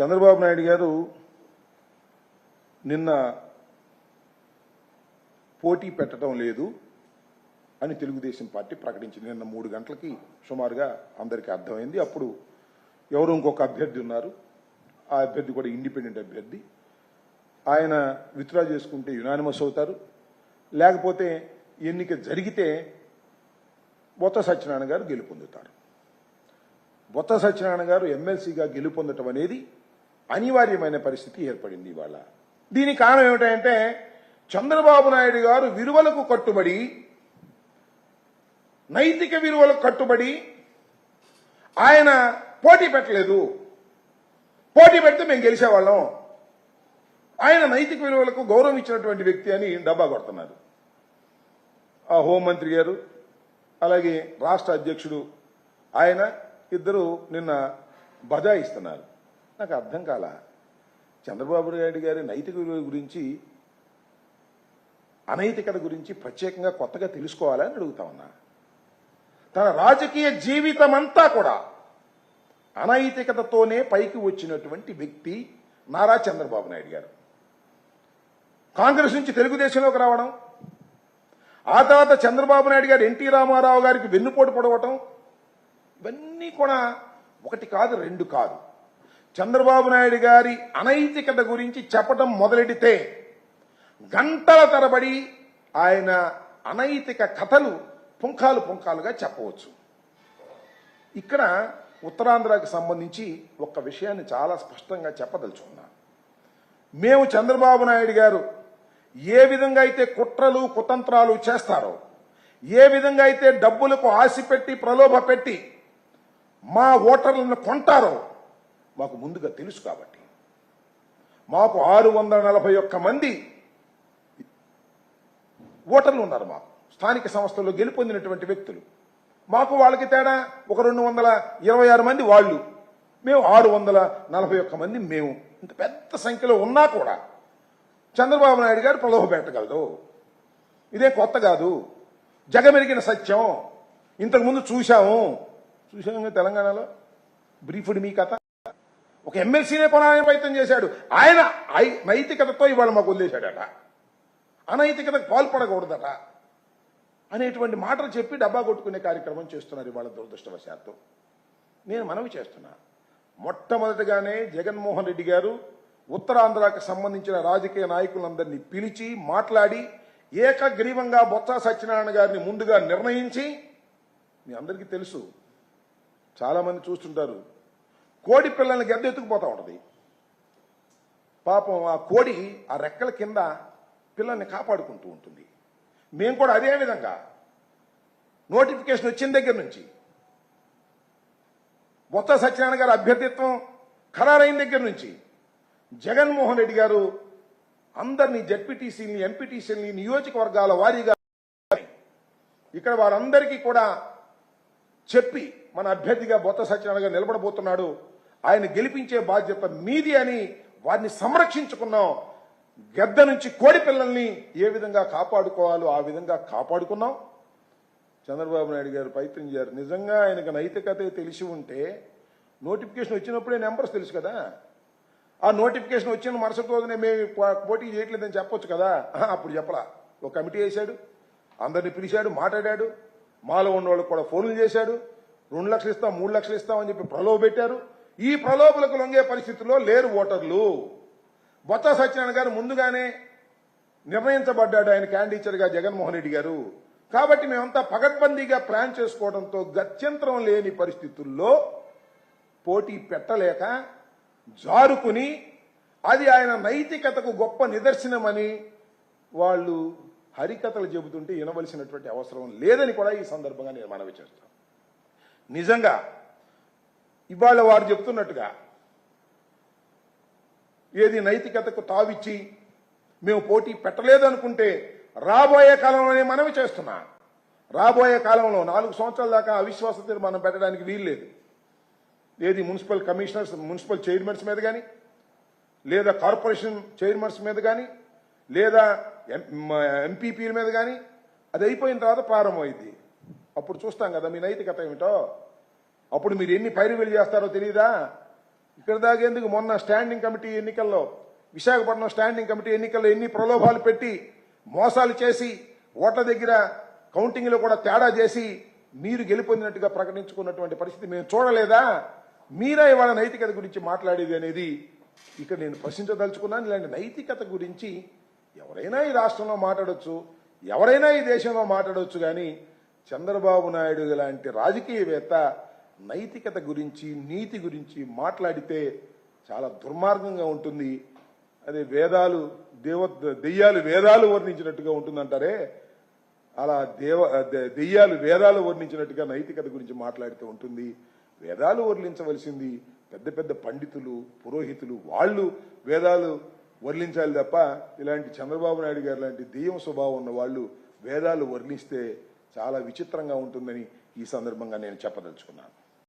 చంద్రబాబు నాయుడు గారు నిన్న పోటీ పెట్టడం లేదు అని తెలుగుదేశం పార్టీ ప్రకటించింది. నిన్న మూడు గంటలకి సుమారుగా అందరికీ అర్థమైంది. అప్పుడు ఎవరు ఇంకొక అభ్యర్థి ఉన్నారు. ఆ అభ్యర్థి కూడా ఇండిపెండెంట్ అభ్యర్థి. ఆయన విత్డ్రా చేసుకుంటే యునానిమస్ అవుతారు. లేకపోతే ఎన్నిక జరిగితే బొత్త సత్యనారాయణ గారు గెలుపొందుతారు. బొత్త సత్యనారాయణ గారు ఎమ్మెల్సీగా గెలుపొందటం అనేది అనివార్యమైన పరిస్థితి ఏర్పడింది ఇవాళ. దీనికి కారణం ఏమిటంటే చంద్రబాబు నాయుడు గారు విలువలకు కట్టుబడి నైతిక విలువలకు కట్టుబడి ఆయన పోటీ పెట్టలేదు. పోటీ పెడితే మేము గెలిచేవాళ్ళం. ఆయన నైతిక విలువలకు గౌరవం ఇచ్చినటువంటి వ్యక్తి అని డబ్బా కొడుతున్నారు. ఆ హోంమంత్రి గారు అలాగే రాష్ట్ర అధ్యక్షుడు ఆయన ఇద్దరు నిన్న బజాయిస్తున్నారు. నాకు అర్థం కాల. చంద్రబాబు నాయుడు గారి నైతిక విలువ గురించి అనైతికత గురించి ప్రత్యేకంగా కొత్తగా తెలుసుకోవాలని అడుగుతా ఉన్నా. తన రాజకీయ జీవితం అంతా కూడా అనైతికతతోనే పైకి వచ్చినటువంటి వ్యక్తి నారా చంద్రబాబు నాయుడు గారు. కాంగ్రెస్ నుంచి తెలుగుదేశంలోకి రావడం ఆ తర్వాత చంద్రబాబు నాయుడు గారు ఎన్టీ రామారావు గారికి వెన్నుపోటు పొడవటం ఇవన్నీ కూడా ఒకటి కాదు రెండు కాదు. చంద్రబాబు నాయుడు గారి అనైతికత గురించి చెప్పడం మొదలెడితే గంటల తరబడి ఆయన అనైతిక కథలు పుంఖాలు పుంఖాలుగా చెప్పవచ్చు. ఇక్కడ ఉత్తరాంధ్రకు సంబంధించి ఒక విషయాన్ని చాలా స్పష్టంగా చెప్పదలుచుకున్నా. మేము చంద్రబాబు నాయుడు గారు ఏ విధంగా అయితే కుట్రలు కుతంత్రాలు చేస్తారో ఏ విధంగా అయితే డబ్బులకు ఆశ పెట్టి ప్రలోభ పెట్టి మా ఓటర్లను కొంటారో మాకు ముందుగా తెలుసు కాబట్టి. మాకు ఆరు వందల నలభై ఒక్క మంది ఓటర్లు ఉన్నారు మాకు. స్థానిక సంస్థల్లో గెలుపొందినటువంటి వ్యక్తులు. మాకు వాళ్ళకి తేడా ఒక రెండు వందల ఇరవై ఆరు మంది వాళ్ళు. మేము ఆరు వందల నలభై ఒక్క మంది మేము. ఇంత పెద్ద సంఖ్యలో ఉన్నా కూడా చంద్రబాబు నాయుడు గారు ప్రలోభ పెట్టగలదు. ఇదే కొత్త కాదు. జగమెరిగిన సత్యం. ఇంతకుముందు చూశాము. చూశాము తెలంగాణలో. బ్రీఫ్డ్ మీ కథ. ఒక ఎమ్మెల్సీనే కొనాలని ప్రయత్నం చేశాడు. ఆయన ఐ- నైతికతతో ఇవాళ మాకు వదిలేశాడట. అనైతికతకు పాల్పడకూడదట. అనేటువంటి మాటలు చెప్పి డబ్బా కొట్టుకునే కార్యక్రమం చేస్తున్నారు ఇవాళ దురదృష్టవశాత్తు. నేను మనవి చేస్తున్నా. మొట్టమొదటిగానే జగన్మోహన్ రెడ్డి గారు ఉత్తరాంధ్రకు సంబంధించిన రాజకీయ నాయకులందరినీ పిలిచి మాట్లాడి ఏకగ్రీవంగా బొత్స సత్యనారాయణ గారిని ముందుగా నిర్ణయించి మీ అందరికీ తెలుసు చాలామంది చూస్తుంటారు కోడి పిల్లల్ని గద్దెత్తుకుపోతా ఉంటుంది. పాపం ఆ కోడి ఆ రెక్కల కింద పిల్లల్ని కాపాడుకుంటూ ఉంటుంది. మేము కూడా అదే విధంగా నోటిఫికేషన్ వచ్చిన దగ్గర నుంచి బొత్స సత్యనారాయణ గారి అభ్యర్థిత్వం ఖరారైన దగ్గర నుంచి జగన్మోహన్ రెడ్డి గారు అందరినీ జడ్పీటీసీని ఎంపీటీసీని నియోజకవర్గాల వారీగా ఇక్కడ వారందరికీ కూడా చెప్పి మన అభ్యర్థిగా బొత్త సత్యనారాయణ గారు నిలబడబోతున్నాడు. ఆయన గెలిపించే బాధ్యత మీది అని వారిని సంరక్షించుకున్నాం. గద్ద నుంచి కోడి పిల్లల్ని ఏ విధంగా కాపాడుకోవాలో ఆ విధంగా కాపాడుకున్నాం. చంద్రబాబు నాయుడు గారు ప్రయత్నం చేశారు నిజంగా ఆయనకు నైతికత తెలిసి ఉంటే నోటిఫికేషన్ వచ్చినప్పుడే నెంబర్స్ తెలుసు కదా. ఆ నోటిఫికేషన్ వచ్చిన మరుసటి రోజునే మేము పోటీ చేయట్లేదని చెప్పొచ్చు కదా. అప్పుడు చెప్పలా. ఒక కమిటీ వేశాడు. అందరిని పిలిచాడు మాట్లాడాడు. మాలో ఉన్న వాళ్ళకి కూడా ఫోన్లు చేశాడు. రెండు లక్షలు ఇస్తాం మూడు లక్షలు ఇస్తామని చెప్పి ప్రలోభ పెట్టారు. ఈ ప్రలోభలకు లొంగే పరిస్థితుల్లో లేరు ఓటర్లు. బొత్స సత్యనారాయణ గారు ముందుగానే నిర్ణయించబడ్డాడు ఆయన క్యాండిడేచర్గా జగన్మోహన్ రెడ్డి గారు. కాబట్టి మేమంతా పగడ్బందీగా ప్లాన్ చేసుకోవడంతో గత్యంతరం లేని పరిస్థితుల్లో పోటీ పెట్టలేక జారుకుని అది ఆయన నైతికతకు గొప్ప నిదర్శనమని వాళ్ళు హరికథలు చెబుతుంటే వినవలసినటువంటి అవసరం లేదని కూడా ఈ సందర్భంగా నేను మనవి చేస్తాను. నిజంగా ఇవాళ వారు చెప్తున్నట్టుగా ఏది నైతికతకు తావిచ్చి మేము పోటీ పెట్టలేదనుకుంటే రాబోయే కాలంలోనే మనవి చేస్తున్నా. రాబోయే కాలంలో నాలుగు సంవత్సరాల దాకా అవిశ్వాస తీర్మానం పెట్టడానికి వీల్లేదు. ఏది మున్సిపల్ కమిషనర్స్ మున్సిపల్ చైర్మన్స్ మీద కానీ లేదా కార్పొరేషన్ చైర్మన్స్ మీద కానీ లేదా ఎంపీపీల మీద కానీ అది అయిపోయిన తర్వాత ప్రారంభమైంది అప్పుడు చూస్తాం కదా మీ నైతికత ఏమిటో. అప్పుడు మీరు ఎన్ని పైరువేలు చేస్తారో తెలియదా ఇక్కడ దాగేందుకు మొన్న స్టాండింగ్ కమిటీ ఎన్నికల్లో విశాఖపట్నం స్టాండింగ్ కమిటీ ఎన్నికల్లో ఎన్ని ప్రలోభాలు పెట్టి మోసాలు చేసి ఓట్ల దగ్గర కౌంటింగ్లో కూడా తేడా చేసి మీరు గెలుపొందినట్టుగా ప్రకటించుకున్నటువంటి పరిస్థితి మేము చూడలేదా? మీరే ఇవాళ నైతికత గురించి మాట్లాడేది అనేది ఇక్కడ నేను ప్రశ్నించదలుచుకున్నాను. ఇలాంటి నైతికత గురించి ఎవరైనా ఈ రాష్ట్రంలో మాట్లాడొచ్చు ఎవరైనా ఈ దేశంలో మాట్లాడవచ్చు కానీ చంద్రబాబు నాయుడు లాంటి రాజకీయవేత్త నైతికత గురించి నీతి గురించి మాట్లాడితే చాలా దుర్మార్గంగా ఉంటుంది. అదే వేదాలు దేవ దెయ్యాలు వేదాలు వర్ణించినట్టుగా ఉంటుందంటారే? అలా దేవ దెయ్యాలు వేదాలు వర్ణించినట్టుగా నైతికత గురించి మాట్లాడుతూ ఉంటుంది. వేదాలు వర్ణించవలసింది పెద్ద పెద్ద పండితులు పురోహితులు వాళ్ళు వేదాలు వర్ణించాలి తప్ప ఇలాంటి చంద్రబాబు నాయుడు గారు లాంటి దెయ్యం స్వభావం ఉన్న వాళ్ళు వేదాలు వర్ణిస్తే చాలా విచిత్రంగా ఉంటుందని ఈ సందర్భంగా నేను చెప్పదలుచుకున్నాను.